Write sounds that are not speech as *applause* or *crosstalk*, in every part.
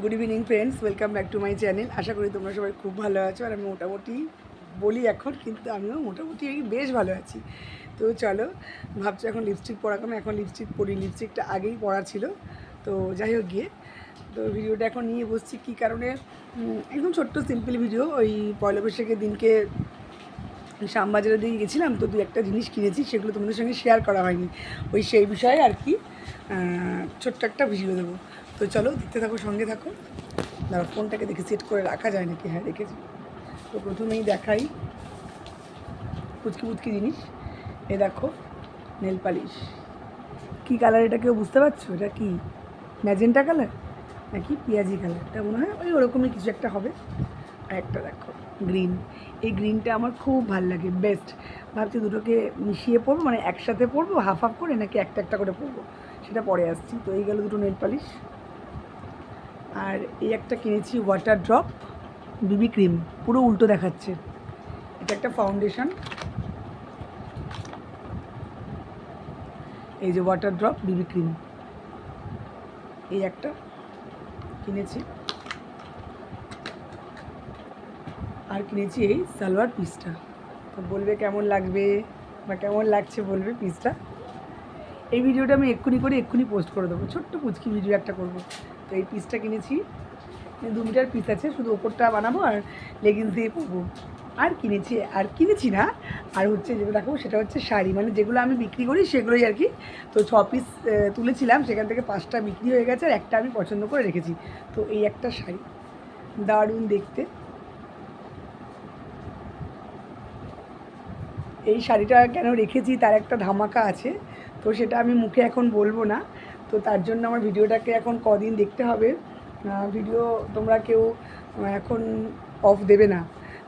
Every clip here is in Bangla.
Good evening friends welcome back to my channel আশা করি তোমরা সবাই খুব ভালো আছো আর আমি মোটামুটি বলি এখন, কিন্তু আমিও মোটামুটি বেশ ভালো আছি। তো চলো, ভাবছ এখন লিপস্টিক পরা কেন এখন লিপস্টিক পরি। লিপস্টিকটা আগেই পরা ছিল। তো যাই হোক গিয়ে। তো ভিডিওটা এখন নিয়ে বসছি কী কারণে একদম ছোট্ট সিম্পল ভিডিও ওই পয়লা বৈশাখের দিনকে শ্যামবাজারের দিকে গেছিলাম তো দু একটা জিনিস কিনেছি, সেগুলো তোমাদের সঙ্গে শেয়ার করা হয়নি। ওই সেই বিষয়ে আর কি ছোট্ট একটা ভিডিও দেবো। তো চলো দেখতে থাকো, সঙ্গে থাকো। দাঁড়া ফোনটাকে দেখে, সেট করে রাখা যায় নাকি? হ্যাঁ রেখেছি। তো প্রথমেই দেখাই পুচকি পুচকি জিনিস। এ দেখো, নেল পালিশ। কী কালার এটা কেউ বুঝতে পারছ? এটা কি ম্যাজেন্টা কালার নাকি পেঁয়াজি কালার এটা মনে হয় ওই ওরকমই কিছু একটা হবে। আর একটা দেখো গ্রিন এই গ্রিনটা আমার খুব ভালো লাগে বেস্ট ভাবছি দুটোকে মিশিয়ে পরবো মানে একসাথে পরবো হাফ হাফ করে, নাকি একটা একটা করে পরবো? সেটা পরে আসছি। তো এই গেল দুটো নেল পালিশ। আর এই একটা কিনেছি ওয়াটার ড্রপ বিবি ক্রিম পুরো উল্টো দেখাচ্ছে। এটা একটা ফাউন্ডেশন এই যে ওয়াটার ড্রপ বিবি ক্রিম এই একটা কিনেছি। আর কিনেছি এই সালোয়ার পিসটা তো বলবে কেমন লাগবে বা কেমন লাগছে বলবে পিসটা এই ভিডিওটা আমি এক্ষুনি করে এক্ষুনি পোস্ট করে দেবো। ছোট্ট পুচকি ভিডিও একটা করব। তো এই পিসটা কিনেছি। দু মিটার পিস আছে, শুধু ওপরটা বানাবো আর লেগিংস দিয়ে পরবো। আর কিনেছি আর কিনেছি না, আর হচ্ছে যেটা দেখাবো সেটা হচ্ছে শাড়ি। মানে যেগুলো আমি বিক্রি করি, সেগুলোই আর কি। তো ছ পিস তুলেছিলাম, সেখান থেকে পাঁচটা বিক্রি হয়ে গেছে, আর একটা আমি পছন্দ করে রেখেছি। তো এই একটা শাড়ি। দারুণ দেখতে। এই শাড়িটা কেন রেখেছি, তার একটা ধামাকা আছে। তো সেটা আমি মুখে এখন বলব না। তো তার জন্য আমার ভিডিওটাকে এখন কদিন দেখতে হবে। ভিডিও তোমরা কেউ এখন অফ দেবে না।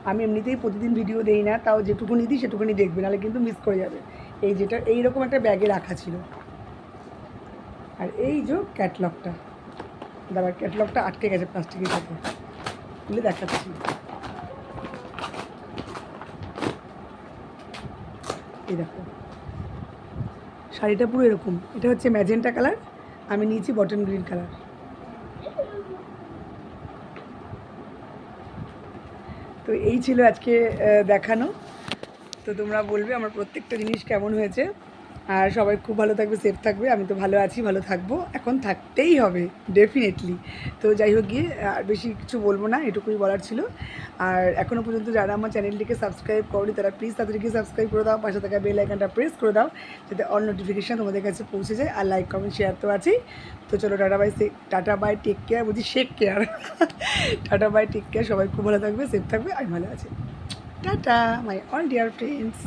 আমি এমনিতেই প্রতিদিন ভিডিও দেই না, তাও যেটুকুনি দিই সেটুকুনি দেখবে, নাহলে কিন্তু মিস করে যাবে। এই যেটা, এইরকম একটা ব্যাগে রাখা ছিল। আর এই যে ক্যাটলগটা দাবার ক্যাটলগটা আটকে গেছে প্লাস্টিকের সাথে। খুলে দেখাচ্ছি। এই দেখো। শাড়িটা পুরো এরকম। এটা হচ্ছে ম্যাজেন্টা কালার আমি নিয়েছি বটন গ্রিন কালার। তো এই ছিল আজকে দেখানো। তো তোমরা বলবে আমার প্রত্যেকটা জিনিস কেমন হয়েছে। আর সবাই খুব ভালো থাকবে সেফ থাকবে। আমি তো ভালো আছি, ভালো থাকব। এখন থাকতেই হবে ডেফিনেটলি তো যাই হোক গিয়ে, আর বেশি কিছু বলব না, এটুকুই বলার ছিল। আর এখনও পর্যন্ত যারা আমার চ্যানেলটিকে সাবস্ক্রাইব করনি, তারা প্লিজ তাদেরকে সাবস্ক্রাইব করে দাও, পাশে থাকা বেল আইকনটা প্রেস করে দাও, যাতে অল নোটিফিকেশান তোমাদের কাছে পৌঁছে যায়। আর লাইক কমেন্ট শেয়ার তো আছেই। তো চলো, tata bye tata bye take care বলছি shake care *laughs* tata bye take care সবাই খুব ভালো থাকবে সেফ থাকবে, আমি ভালো আছি। Tata my all dear friends